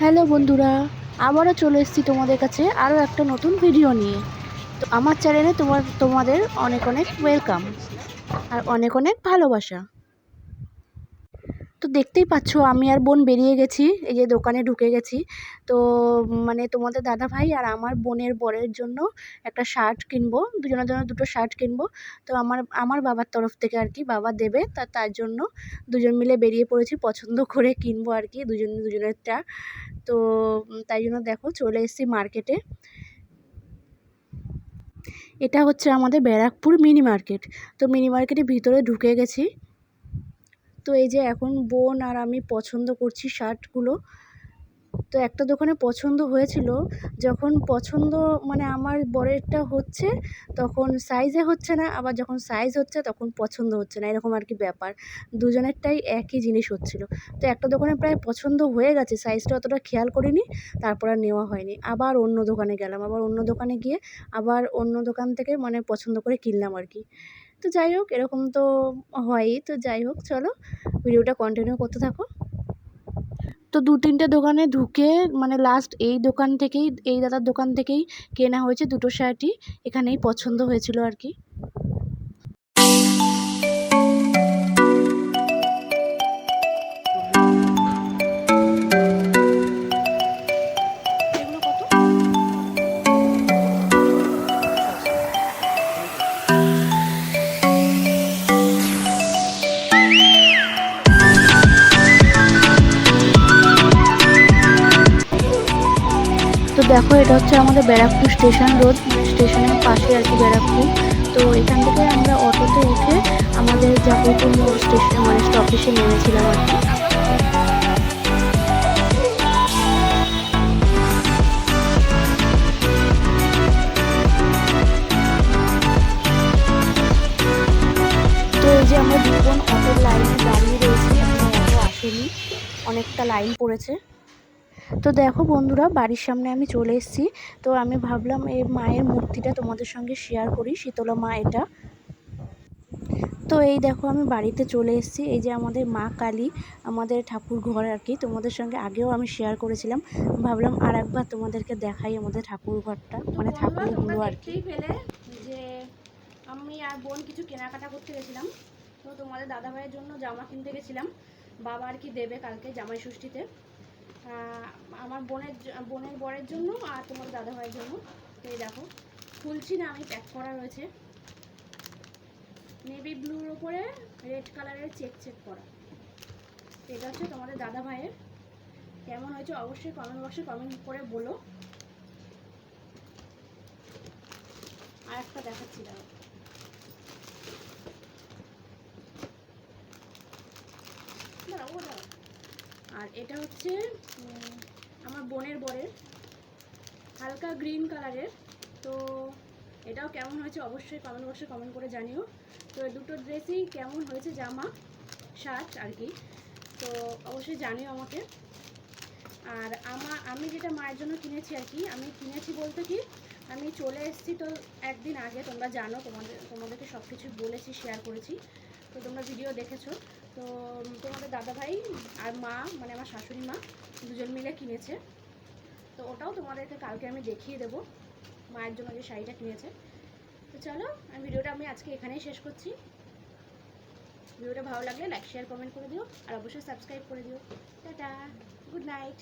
Hello বন্ধুরা, আবারও চলে এসেছি তোমাদের কাছে আরও একটা নতুন ভিডিও নিয়ে। তো আমার চ্যানেলে তোমার, তোমাদের অনেক অনেক ওয়েলকাম আর অনেক অনেক ভালোবাসা। তো দেখতেই পাচ্ছ, আমি আর বোন বেরিয়ে গেছি, এই যে দোকানে ঢুকে গেছি। তো মানে তোমাদের দাদা ভাই আর আমার বোনের বরের জন্য একটা শার্ট কিনবো, দুজনের জন্য দুটো শার্ট কিনবো। তো আমার আমার বাবার তরফ থেকে আর কি বাবা দেবে, তা, তার জন্য দুজন মিলে বেরিয়ে পড়েছি, পছন্দ করে কিনবো আর কি, দুজন, দুজনেরটা। তো, তাই জন্য দেখো চলে এসেছি মার্কেটে। এটা হচ্ছে আমাদের ব্যারাকপুর মিনি মার্কেট। তো মিনি মার্কেটের ভিতরে ঢুকে গেছি। তো এই যে এখন বোন আর আমি পছন্দ করছি শার্টগুলো, তো একটা দোকানে পছন্দ হয়েছিল। যখন পছন্দ মানে আমার বরেরটা হচ্ছে, তখন সাইজে হচ্ছে না, আবার যখন সাইজ হচ্ছে তখন পছন্দ হচ্ছে না, এরকম আর কি ব্যাপার। দুজনেরটাই একই জিনিস হচ্ছিল। তো একটা দোকানে প্রায় পছন্দ হয়ে গেছে সাইজটা অতটা খেয়াল করিনি, তারপর আর নেওয়া হয়নি। আবার অন্য দোকানে গেলাম, আবার অন্য দোকানে গিয়ে আবার অন্য দোকান থেকে মানে পছন্দ করে কিনলাম আর কি তো যাই হোক, এরকম তো হয়ই। তো যাই হোক, চলো ভিডিওটা কন্টিনিউ করতে থাকো। তো দু তিনটে দোকানে ঢুকে মানে লাস্ট এই দোকান থেকেই, এই দাদার দোকান থেকেই কেনা হয়েছে দুটো শার্টই এখানেই পছন্দ হয়েছিল আর কি। তো দেখো, এটা হচ্ছে আমাদের ব্যারাকপুর স্টেশন রোড স্টেশনের পাশে আর কি ব্যারাকপুর। তো এখান থেকে আমরা অটোতে উঠে আমাদের জাপুরপুর স্টেশন মানে স্টপেজে নেমেছিলাম আর কি। যে আমরা দুজন অটোর লাইনে দাঁড়িয়ে রয়েছি, এখনও অটো আসেনি। অনেকটা লাইন পড়েছে। তো দেখো বন্ধুরা, বাড়ির সামনে আমি চলে এসেছি। তো আমি ভাবলাম এই মায়ের মূর্তিটা তোমাদের সঙ্গে শেয়ার করি, শীতলা মা এটা। তো এই দেখো আমি বাড়িতে চলে এসেছি, এই যে আমাদের মা কালী, আমাদের ঠাকুর ঘর আর কি, তোমাদের সঙ্গে আগেও আমি শেয়ার করেছিলাম। ভাবলাম আর একবার তোমাদেরকে দেখাই আমাদের ঠাকুর ঘরটা মানে ঠাকুরগুলো আর কি। ফেলে যে আমি আর বোন কিছু কেনাকাটা করতে গেছিলাম, তো তোমাদের দাদা ভাইয়ের জন্য জামা কিনতে গেছিলাম। বাবা আর কি দেবে কালকে জামাই ষষ্ঠীতে। আমার বোনের বোনের বরের জন্য আর তোমার দাদা ভাইয়ের জন্য। তো এই দেখো খুলছি না, আমি প্যাক করা রয়েছে। নেভি ব্লুর ওপরে রেড কালারের চেক চেক করা। এটা হচ্ছে তোমাদের দাদা ভাইয়ের কেমন হয়েছে অবশ্যই কমেন্ট বক্সে কমেন্ট করে বলো। আর একটা দেখাচ্ছি, দাঁড়াও। আর এটা হচ্ছে আমার বোনের বরের, হালকা গ্রিন কালারের। তো এটাও কেমন হয়েছে অবশ্যই কমেন্ট বক্সে কমেন্ট করে জানিও। তো দুটো ড্রেসই কেমন হয়েছে, জামা শার্ট আর কি। তো অবশ্যই জানিও আমাকে। আর আমার আমি যেটা মায়ের জন্য কিনেছি আর কি, আমি কিনেছি বলতে কি, আমি চলে এসেছি তো একদিন আগে, তোমরা জানো, তোমাদের, তোমাদেরকে সব কিছু বলেছি শেয়ার করেছি। তো তোমরা ভিডিও দেখেছ। তো তোমাদের দাদা ভাই আর মা মানে আমার শাশুড়ি মা, দুজন মিলে কিনেছে। তো ওটাও তোমাদেরকে কালকে আমি দেখিয়ে দেবো, মায়ের জন্য যে শাড়িটা কিনেছে। তো চলো, আমি ভিডিওটা আমি আজকে এখানেই শেষ করছি। ভিডিওটা ভালো লাগলে লাইক শেয়ার কমেন্ট করে দিও, আর অবশ্যই সাবস্ক্রাইব করে দিও। Tata good night